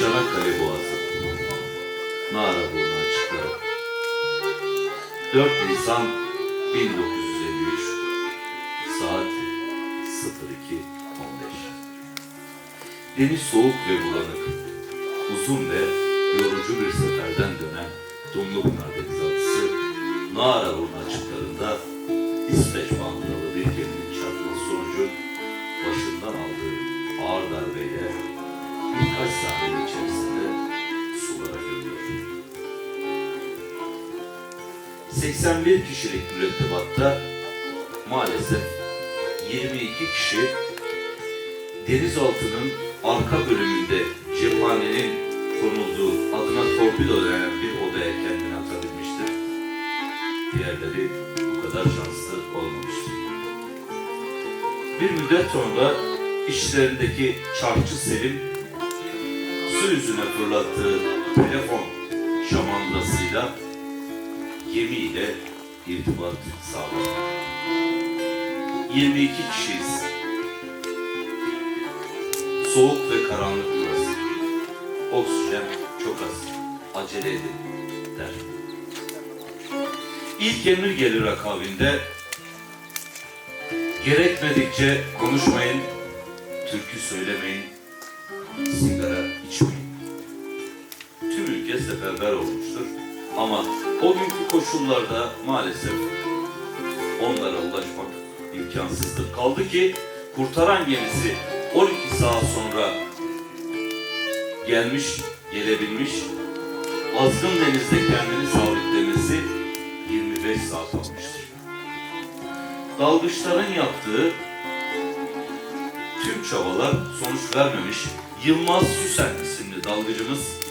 Çanakkale Boğazı. Naraburnu açıkları. 4 Nisan 1953 Saat 02.15 Deniz soğuk ve bulanık. Uzun ve yorucu bir seferden dönen Dumlupınar denizaltısı Naraburnu açıklarında İsveç bandıralı birkaç saniye içerisinde sulara gömülüyor. 81 kişilik mürettebatta maalesef 22 kişi denizaltının arka bölümünde cephanenin konulduğu adına torpido denen bir odaya kendini atabilmiştir. Diğerleri bu kadar şanslı olmamıştır. Bir müddet sonra işlerindeki çarpçı Selim su yüzüne fırlattığı telefon şamandasıyla gemiyle irtibat sağladı. 22 kişiyiz. Soğuk ve karanlık burası. Oksijen çok az. Acele edin der. İlk emir gelir akabinde gerekmedikçe konuşmayın, türkü söylemeyin, seferber olmuştur. Ama o günkü koşullarda maalesef onlara ulaşmak imkansızdır. Kaldı ki kurtaran gemisi 12 saat sonra gelmiş, gelebilmiş, azgın denizde kendini sabitlemesi 25 saat almıştır. Dalgıçların yaptığı tüm çabalar sonuç vermemiş. Yılmaz Süsen isimli dalgıcımız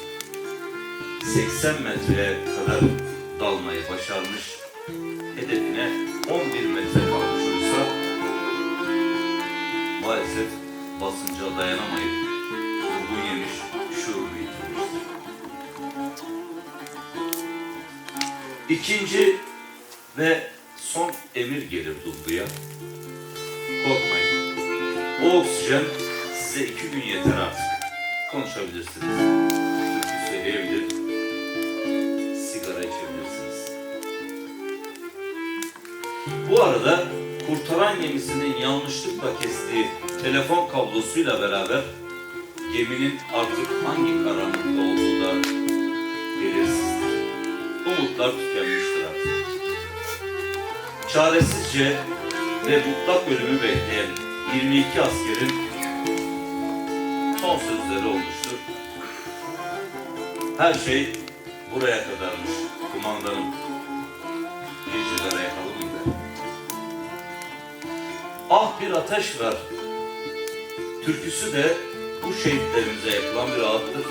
80 metreye kadar dalmayı başarmış. Hedefine 11 metre kalmış oysa maalesef basınca dayanamayıp vurgun yemiş, şuurunu yitirmiştir. İkinci ve son emir gelir Dumlu'ya. Korkmayın. O oksijen size iki gün yeter artık. Konuşabilirsiniz. Türkü söyleyebilir. Bu arada kurtaran gemisinin yanlışlıkla kestiği telefon kablosuyla beraber geminin artık hangi karanlıkta olduğu da belirsizdir. Umutlar tükenmiştir artık. Çaresizce ve mutlak ölümü bekleyen 22 askerin son sözleri olmuştur. Her şey buraya kadarmış kumandanım. Bir mı? Ah bir ateş ver. Türküsü de bu şehitlerimize yapılan bir ağıttır.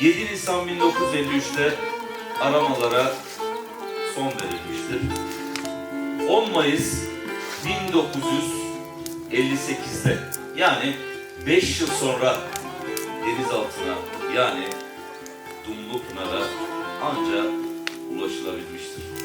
7 Nisan 1953'te aramalara son verilmiştir. 10 Mayıs 1958'de yani 5 yıl sonra denizaltına yani Dumlupınar'a anca ulaşılabilmiştir.